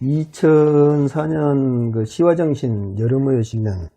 2004년 그 시화정신 여름의 시면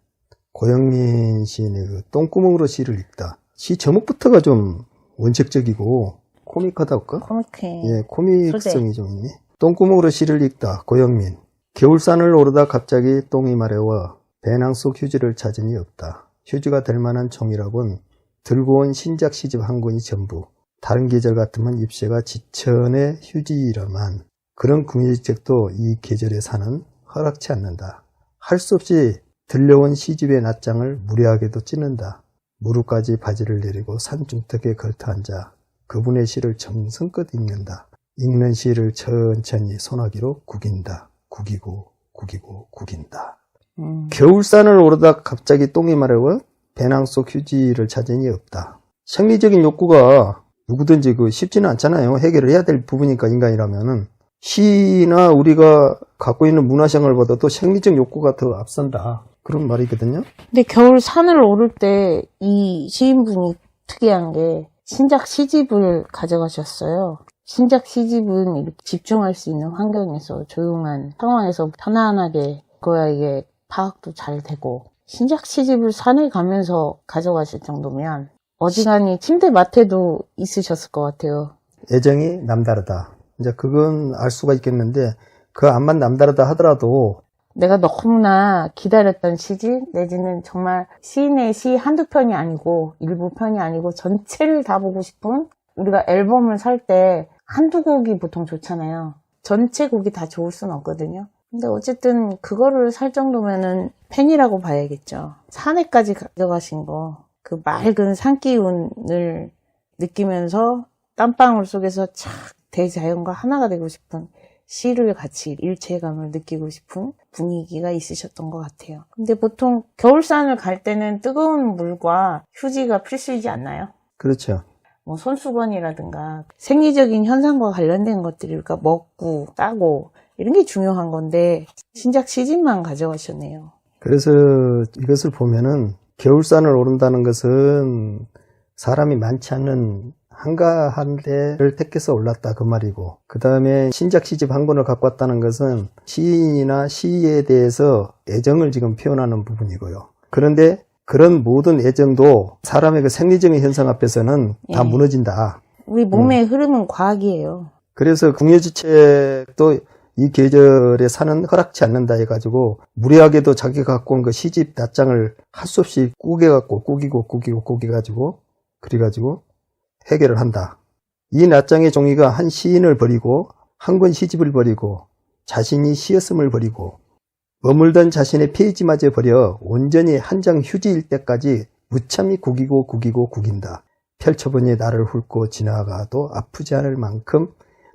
고영민 시인의 그 똥구멍으로 시를 읽다. 시 제목부터가 좀 원칙적이고 코믹하다 할까? 코믹해. 예, 코믹성이. 좀 있네. 똥구멍으로 시를 읽다. 고영민. 겨울산을 오르다 갑자기 똥이 마려워 배낭 속 휴지를 찾으니 없다. 휴지가 될 만한 종이라곤 들고 온 신작 시집 한 권이 전부. 다른 계절 같으면 입새가 지천의 휴지이라만 그런 궁예직책도 이 계절의 산은 허락치 않는다. 할 수 없이 들려온 시집의 낯장을 무례하게도 찢는다. 무릎까지 바지를 내리고 산중턱에 걸터 앉아 그분의 시를 정성껏 읽는다. 읽는 시를 천천히 소나기로 구긴다. 구기고 구기고 구긴다. 음. 겨울산을 오르다 갑자기 똥이 마려워 배낭 속 휴지를 찾으니 없다. 생리적인 욕구가 누구든지 그 쉽지는 않잖아요. 해결을 해야 될 부분이니까 인간이라면은 시나 우리가 갖고 있는 문화생활보다도 생리적 욕구가 더 앞선다. 그런 말이거든요. 근데 겨울 산을 오를 때 이 시인분이 특이한 게 신작 시집을 가져가셨어요. 신작 시집은 이렇게 집중할 수 있는 환경에서 조용한 상황에서 편안하게 그거야 이게 파악도 잘 되고 신작 시집을 산에 가면서 가져가실 정도면 어지간히 침대 맡에도 있으셨을 것 같아요. 애정이 남다르다. 이제 그건 알 수가 있겠는데 그 암만 남다르다 하더라도 내가 너무나 기다렸던 시집 내지는 정말 시인의 시 한두 편이 아니고 일부 편이 아니고 전체를 다 보고 싶은 우리가 앨범을 살 때 한두 곡이 보통 좋잖아요. 전체 곡이 다 좋을 순 없거든요. 근데 어쨌든 그거를 살 정도면은 팬이라고 봐야겠죠. 산에까지 가져가신 거, 그 맑은 산 기운을 느끼면서 땀방울 속에서 착 대자연과 하나가 되고 싶은 시를 같이 일체감을 느끼고 싶은 분위기가 있으셨던 것 같아요. 근데 보통 겨울산을 갈 때는 뜨거운 물과 휴지가 필수이지 않나요? 그렇죠. 뭐 손수건이라든가 생리적인 현상과 관련된 것들이 그러니까 먹고 싸고 이런 게 중요한 건데 신작 시집만 가져가셨네요. 그래서 이것을 보면은 겨울산을 오른다는 것은 사람이 많지 않는 한가한 데를 택해서 올랐다 그 말이고 그 다음에 신작 시집 한 권을 갖고 왔다는 것은 시인이나 시에 대해서 애정을 지금 표현하는 부분이고요. 그런데 그런 모든 애정도 사람의 그 생리적인 현상 앞에서는 다 예. 무너진다. 우리 몸의 흐름은 과학이에요. 그래서 궁예지책도 이 계절에 사는 허락치 않는다 해가지고 무리하게도 자기가 갖고 온 그 시집 낱장을 할 수 없이 꾸겨갖고 꾸기고 꾸기고 꾸겨가지고 그래가지고 해결을 한다. 이 낱장의 종이가 한 시인을 버리고 한 권 시집을 버리고 자신이 시였음을 버리고 머물던 자신의 페이지마저 버려 온전히 한 장 휴지일 때까지 무참히 구기고 구기고 구긴다. 펼쳐보니 나를 훑고 지나가도 아프지 않을 만큼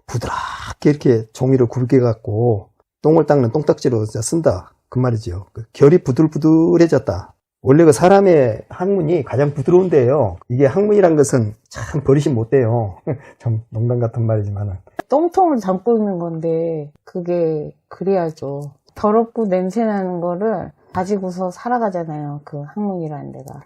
부드럽게 이렇게 종이로 굵게 갖고 똥을 닦는 똥딱지로 쓴다. 그 말이죠. 그 결이 부들부들해졌다. 원래 그 사람의 항문이 가장 부드러운데요. 이게 항문이란 것은 참 버리시 못돼요. 참 농담 같은 말이지만은. 똥통을 담고 있는 건데 그게 그래야죠. 더럽고 냄새 나는 거를 가지고서 살아가잖아요. 그 항문이라는 데가.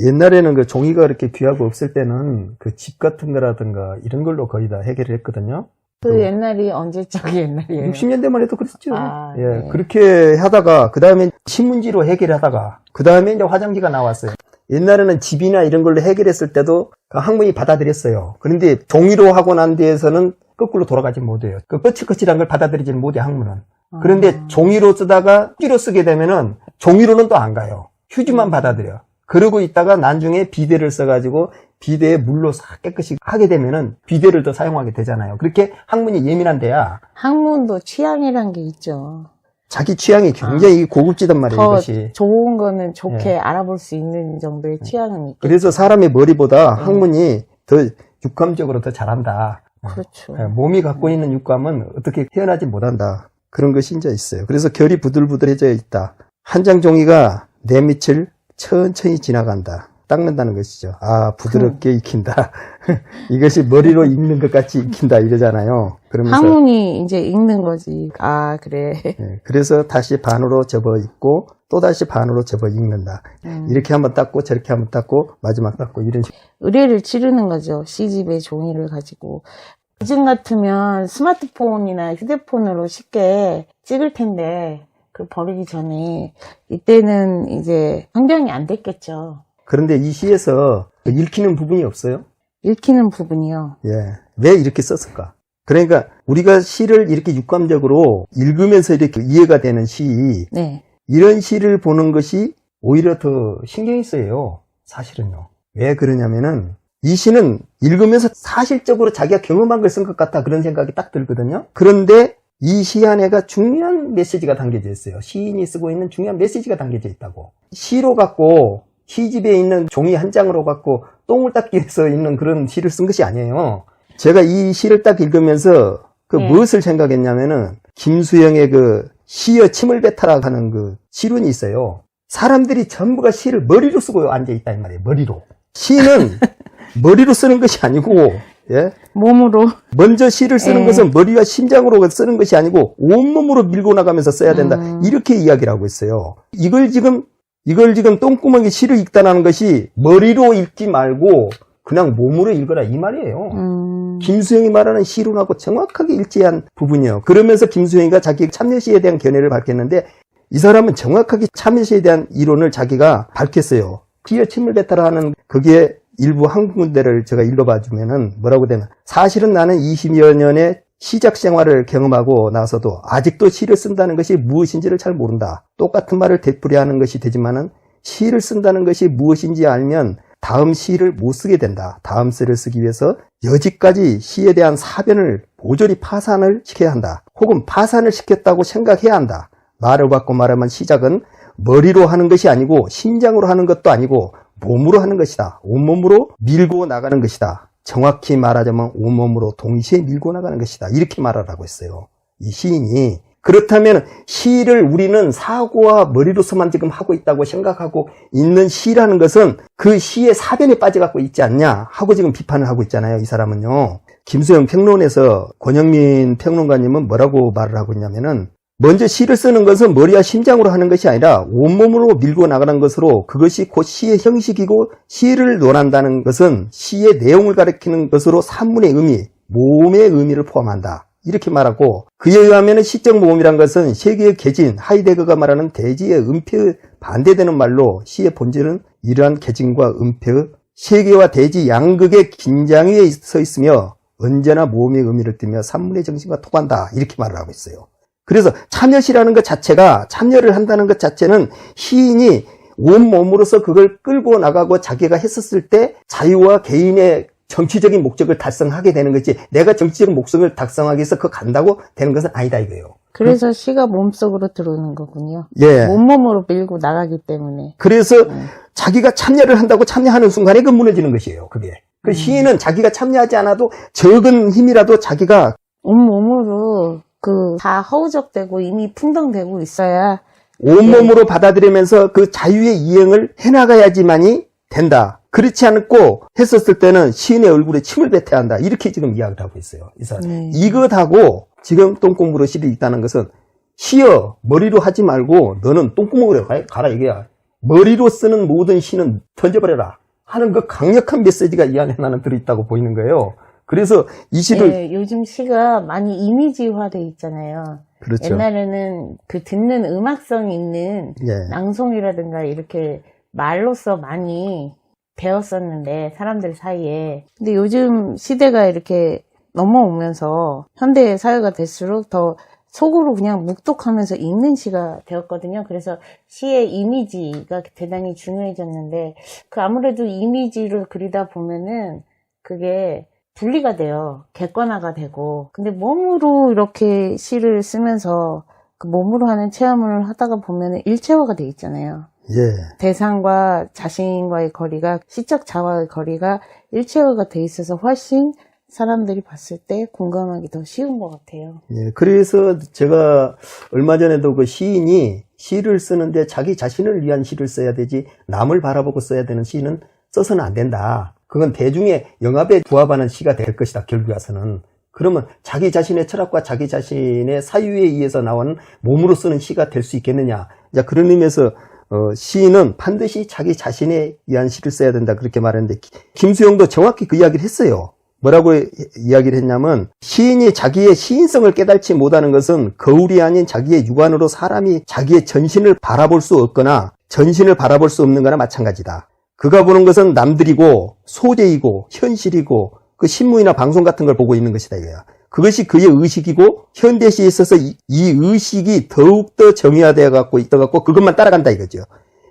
옛날에는 그 종이가 이렇게 귀하고 없을 때는 그 집 같은 거라든가 이런 걸로 거의 다 해결을 했거든요. 그 음. 옛날이 언제적 옛날이에요? 60년대만 해도 그랬죠. 아, 예, 네. 그렇게 하다가 그 다음에 신문지로 해결하다가 그 다음에 이제 화장지가 나왔어요. 옛날에는 집이나 이런 걸로 해결했을 때도 그 학문이 받아들였어요. 그런데 종이로 하고 난 뒤에서는 거꾸로 돌아가지 못해요. 그 거칠거칠한 걸 받아들이지 못해 학문은. 그런데 아. 종이로 쓰다가 휴지로 쓰게 되면은 종이로는 또 안 가요. 휴지만 받아들여. 그러고 있다가 나중에 비데를 써가지고 비데에 물로 싹 깨끗이 하게 되면은 비데를 더 사용하게 되잖아요. 그렇게 학문이 예민한 데야. 항문도 취향이란 게 있죠. 자기 취향이 굉장히 고급지단 말이에요, 더 이것이. 좋은 거는 좋게 알아볼 수 있는 정도의 취향은 있겠죠. 그래서 사람의 머리보다 음. 학문이 더 육감적으로 더 잘한다. 그렇죠. 예, 몸이 갖고 있는 육감은 어떻게 태어나지 못한다. 그런 것이 이제 있어요. 그래서 결이 부들부들해져 있다. 한 장 종이가 내 밑을 천천히 지나간다. 닦는다는 것이죠. 아, 부드럽게 익힌다. 이것이 머리로 익는 것 같이 익힌다. 이러잖아요. 그러면서, 항문이 이제 읽는 거지. 아, 그래. 예, 그래서 다시 반으로 접어 익고, 또 다시 반으로 접어 익는다. 음. 이렇게 한번 닦고, 저렇게 한번 닦고, 마지막 닦고, 이런 식으로. 의뢰를 치르는 거죠. C집의 종이를 가지고. 요즘 같으면 스마트폰이나 휴대폰으로 쉽게 찍을 텐데 그 버리기 전에 이때는 이제 환경이 안 됐겠죠. 그런데 이 시에서 읽히는 부분이 없어요. 읽히는 부분이요. 예. 왜 이렇게 썼을까? 그러니까 우리가 시를 이렇게 육감적으로 읽으면서 이렇게 이해가 되는 시, 네. 이런 시를 보는 것이 오히려 더 신경이 쓰여요. 사실은요. 왜 그러냐면은 이 시는 읽으면서 사실적으로 자기가 경험한 걸 쓴 것 같다 그런 생각이 딱 들거든요. 그런데 이 시 안에가 중요한 메시지가 담겨져 있어요. 시인이 쓰고 있는 중요한 메시지가 담겨져 있다고. 시로 갖고 시집에 있는 종이 한 장으로 갖고 똥을 닦기 위해서 있는 그런 시를 쓴 것이 아니에요. 제가 이 시를 딱 읽으면서 그 네. 무엇을 생각했냐면은 김수영의 그 시여 침을 뱉어라 하는 그 시론이 있어요. 사람들이 전부가 시를 머리로 쓰고 앉아 있다 이 말이에요. 머리로. 시는 머리로 쓰는 것이 아니고 예? 몸으로 먼저 시를 쓰는 예. 것은 머리와 심장으로 쓰는 것이 아니고 온몸으로 밀고 나가면서 써야 된다. 음. 이렇게 이야기를 하고 있어요. 이걸 지금 이걸 지금 똥구멍이 시를 읽다라는 것이 머리로 읽지 말고 그냥 몸으로 읽어라 이 말이에요. 음, 김수영이 말하는 시론하고 정확하게 일치한 부분이요. 그러면서 김수영이가 자기 참여시에 대한 견해를 밝혔는데 이 사람은 정확하게 참여시에 대한 이론을 자기가 밝혔어요. 기어 침을 뱉어라 하는 거기에 일부 한 군데를 제가 읽어봐 주면은 뭐라고 되면 사실은 나는 20여 년의 시작 생활을 경험하고 나서도 아직도 시를 쓴다는 것이 무엇인지를 잘 모른다. 똑같은 말을 되풀이하는 것이 되지만은 시를 쓴다는 것이 무엇인지 알면 다음 시를 못 쓰게 된다. 다음 시를 쓰기 위해서 여지까지 시에 대한 사변을 모조리 파산을 시켜야 한다. 혹은 파산을 시켰다고 생각해야 한다. 말을 바꿔 말하면 시작은 머리로 하는 것이 아니고 심장으로 하는 것도 아니고 몸으로 하는 것이다. 온몸으로 밀고 나가는 것이다. 정확히 말하자면 온몸으로 동시에 밀고 나가는 것이다. 이렇게 말하라고 했어요. 이 시인이. 그렇다면 시를 우리는 사고와 머리로서만 지금 하고 있다고 생각하고 있는 시라는 것은 그 시의 사변에 빠져갖고 있지 않냐 하고 지금 비판을 하고 있잖아요. 이 사람은요. 김수영 평론에서 권영민 평론가님은 뭐라고 말을 하고 있냐면은 먼저 시를 쓰는 것은 머리와 심장으로 하는 것이 아니라 온몸으로 밀고 나가는 것으로 그것이 곧 시의 형식이고 시를 논한다는 것은 시의 내용을 가리키는 것으로 산문의 의미, 모음의 의미를 포함한다. 이렇게 말하고 그에 의하면 시적 모음이란 것은 세계의 개진 하이데거가 말하는 대지의 음표에 반대되는 말로 시의 본질은 이러한 개진과 음표 세계와 대지 양극의 긴장 위에 서 있으며 언제나 모음의 의미를 띠며 산문의 정신과 통한다 이렇게 말을 하고 있어요. 그래서 참여시라는 것 자체가 참여를 한다는 것 자체는 시인이 온몸으로서 그걸 끌고 나가고 자기가 했었을 때 자유와 개인의 정치적인 목적을 달성하게 되는 거지 내가 정치적 목적을 달성하기 위해서 그 간다고 되는 것은 아니다 이거예요. 그래서 시가 몸속으로 들어오는 거군요. 예. 몸몸으로 밀고 나가기 때문에. 그래서 음. 자기가 참여를 한다고 참여하는 순간에 그 무너지는 것이에요. 그게. 그 음. 시인은 자기가 참여하지 않아도 적은 힘이라도 자기가 온몸으로 그 다 허우적대고 이미 풍덩되고 있어야 온몸으로 받아들이면서 그 자유의 이행을 해나가야지만이 된다. 그렇지 않고 했었을 때는 시인의 얼굴에 침을 뱉어야 한다. 이렇게 지금 이야기를 하고 있어요. 이 사람. 네. 이것하고 지금 똥공부로 시를 있다는 것은 시어 머리로 하지 말고 너는 똥구멍으로 가- 가라 이게야. 머리로 쓰는 모든 시는 던져버려라 하는 그 강력한 메시지가 이 안에 나는 들어있다고 보이는 거예요. 그래서 이 시를 예, 요즘 시가 많이 이미지화돼 있잖아요. 그렇죠. 옛날에는 그 듣는 음악성 있는 예. 낭송이라든가 이렇게 말로써 많이 배웠었는데 사람들 사이에 근데 요즘 시대가 이렇게 넘어오면서 현대 사회가 될수록 더 속으로 그냥 묵독하면서 읽는 시가 되었거든요. 그래서 시의 이미지가 대단히 중요해졌는데 그 아무래도 이미지를 그리다 보면은 그게 분리가 돼요. 객관화가 되고. 근데 몸으로 이렇게 시를 쓰면서 그 몸으로 하는 체험을 하다가 보면은 일체화가 돼 있잖아요. 예. 대상과 자신과의 거리가 시적 자와의 거리가 일체화가 돼 있어서 훨씬 사람들이 봤을 때 공감하기 더 쉬운 것 같아요. 예, 그래서 제가 얼마 전에도 그 시인이 시를 쓰는데 자기 자신을 위한 시를 써야 되지 남을 바라보고 써야 되는 시는 써서는 안 된다. 그건 대중의 영합에 부합하는 시가 될 것이다. 결국에 와서는. 그러면 자기 자신의 철학과 자기 자신의 사유에 의해서 나오는 몸으로 쓰는 시가 될 수 있겠느냐. 자, 그런 의미에서 어, 시인은 반드시 자기 자신에 의한 시를 써야 된다. 그렇게 말했는데 기- 김수영도 정확히 그 이야기를 했어요. 뭐라고 이- 이야기를 했냐면 시인이 자기의 시인성을 깨닫지 못하는 것은 거울이 아닌 자기의 육안으로 사람이 자기의 전신을 바라볼 수 없거나 전신을 바라볼 수 없는 거나 마찬가지다. 그가 보는 것은 남들이고 소재이고 현실이고 그 신문이나 방송 같은 걸 보고 있는 것이다 이거야. 그것이 그의 의식이고 현대시에 있어서 이, 이 의식이 더욱더 정의화되어 갖고 있어 갖고 그것만 따라간다 이거죠.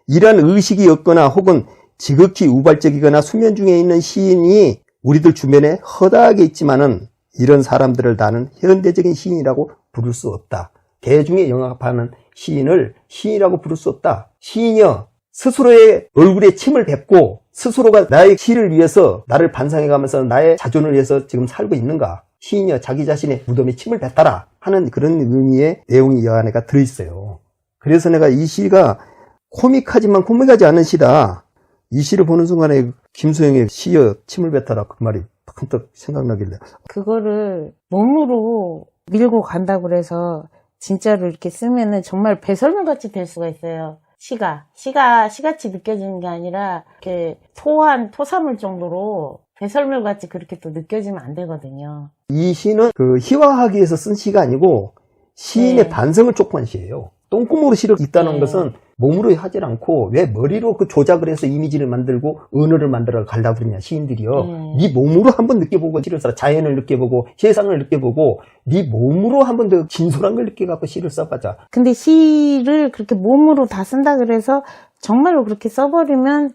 이러한 의식이 없거나 혹은 지극히 우발적이거나 수면 중에 있는 시인이 우리들 주변에 허다하게 있지만은 이런 사람들을 나는 현대적인 시인이라고 부를 수 없다. 대중에 영합하는 시인을 시인이라고 부를 수 없다. 시인이여 스스로의 얼굴에 침을 뱉고 스스로가 나의 시를 위해서 나를 반성해가면서 나의 자존을 위해서 지금 살고 있는가? 시인이여 자기 자신의 무덤에 침을 뱉어라 하는 그런 의미의 내용이 이 안에가 들어있어요. 그래서 내가 이 시가 코믹하지만 코믹하지 않은 시다. 이 시를 보는 순간에 김소영의 시여 침을 뱉어라 그 말이 팍떡 생각나길래 그거를 몸으로 밀고 간다고 그래서 진짜로 이렇게 쓰면은 정말 배설물 같이 될 수가 있어요. 시가. 시가, 시같이 느껴지는 게 아니라, 이렇게 토한, 토사물 정도로 배설물 같이 그렇게 또 느껴지면 안 되거든요. 이 시는 그 희화하기 위해서 쓴 시가 아니고 시인의 네. 반성을 촉구한 시예요. 똥구멍으로 시를 읽다는 네. 것은 몸으로 하질 않고 왜 머리로 그 조작을 해서 이미지를 만들고 언어를 만들어 갈라 그러냐 시인들이요. 네. 네 몸으로 한번 느껴보고 시를 써라. 자연을 느껴보고 세상을 느껴보고 네 몸으로 한번 더 진솔한 걸 느껴갖고 시를 써보자. 근데 시를 그렇게 몸으로 다 쓴다 그래서 정말로 그렇게 써버리면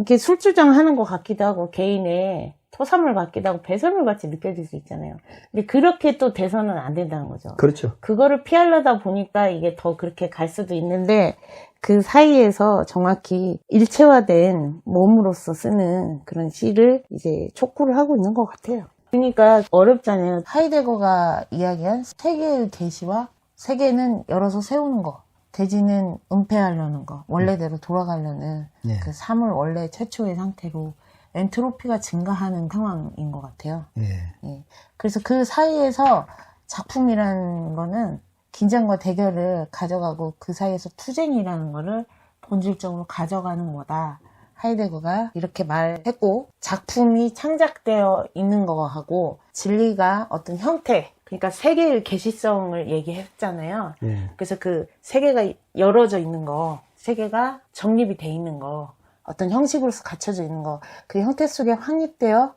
이게 술주정 하는 것 같기도 하고 개인의 토사물 같기도 하고 배설물 같이 느껴질 수 있잖아요. 근데 그렇게 또 돼서는 안 된다는 거죠. 그렇죠. 그거를 피하려다 보니까 이게 더 그렇게 갈 수도 있는데 그 사이에서 정확히 일체화된 몸으로서 쓰는 그런 시를 이제 촉구를 하고 있는 것 같아요. 그러니까 어렵잖아요. 하이데거가 이야기한 세계의 계시와 세계는 열어서 세우는 거. 대지는 은폐하려는 거, 원래대로 돌아가려는 네. 그 삶을 원래 최초의 상태로 엔트로피가 증가하는 상황인 것 같아요. 예. 예. 그래서 그 사이에서 작품이라는 거는 긴장과 대결을 가져가고 그 사이에서 투쟁이라는 거를 본질적으로 가져가는 거다. 하이데거가 이렇게 말했고 작품이 창작되어 있는 거하고 진리가 어떤 형태 그러니까 세계의 계시성을 얘기했잖아요. 예. 그래서 그 세계가 열어져 있는 거, 세계가 정립이 돼 있는 거, 어떤 형식으로서 갖춰져 있는 거, 그 형태 속에 확립되어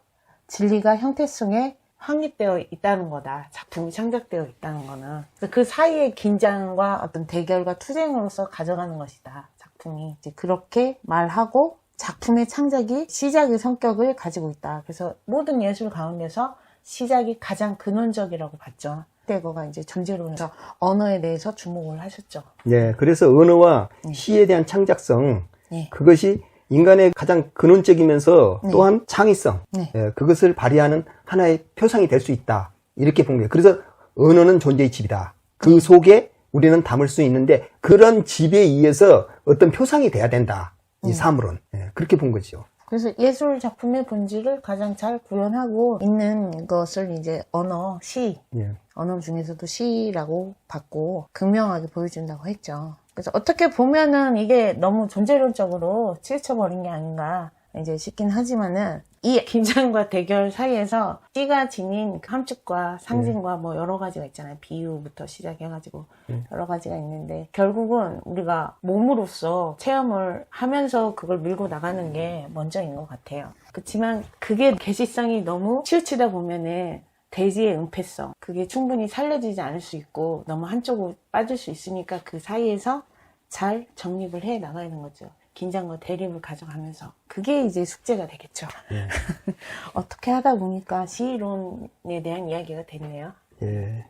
진리가 형태 속에 확립되어 있다는 거다. 작품이 창작되어 있다는 거는. 그 사이의 긴장과 어떤 대결과 투쟁으로서 가져가는 것이다. 작품이. 이제 그렇게 말하고 작품의 창작이 시작의 성격을 가지고 있다. 그래서 모든 예술 가운데서 시작이 가장 근원적이라고 봤죠. 대거가 이제 존재론에서 언어에 대해서 주목을 하셨죠. 예. 그래서 언어와 네. 시에 대한 창작성 네. 그것이 인간의 가장 근원적이면서 네. 또한 창의성, 네. 예, 그것을 발휘하는 하나의 표상이 될 수 있다. 이렇게 본 거예요. 그래서 언어는 존재의 집이다. 그 속에 우리는 담을 수 있는데 그런 집에 의해서 어떤 표상이 돼야 된다. 이 음. 사물은 예, 그렇게 본 거죠. 그래서 예술 작품의 본질을 가장 잘 구현하고 있는 것을 이제 언어, 시, 예. 언어 중에서도 시라고 봤고 극명하게 보여준다고 했죠. 그래서 어떻게 보면은 이게 너무 존재론적으로 치우쳐버린 게 아닌가 이제 싶긴 하지만은 이 긴장과 대결 사이에서 시가 지닌 함축과 상징과 뭐 여러 가지가 있잖아요. 비유부터 시작해가지고 음. 여러 가지가 있는데 결국은 우리가 몸으로서 체험을 하면서 그걸 밀고 나가는 게 먼저인 것 같아요. 그렇지만 그게 개시성이 너무 치우치다 보면은 대지의 은폐성 그게 충분히 살려지지 않을 수 있고 너무 한쪽으로 빠질 수 있으니까 그 사이에서 잘 정립을 해 나가야 하는 거죠. 긴장과 대립을 가져가면서 그게 이제 숙제가 되겠죠. 예. 어떻게 하다 보니까 시이론에 대한 이야기가 됐네요. 예.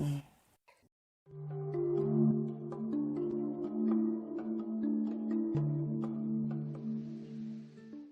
예.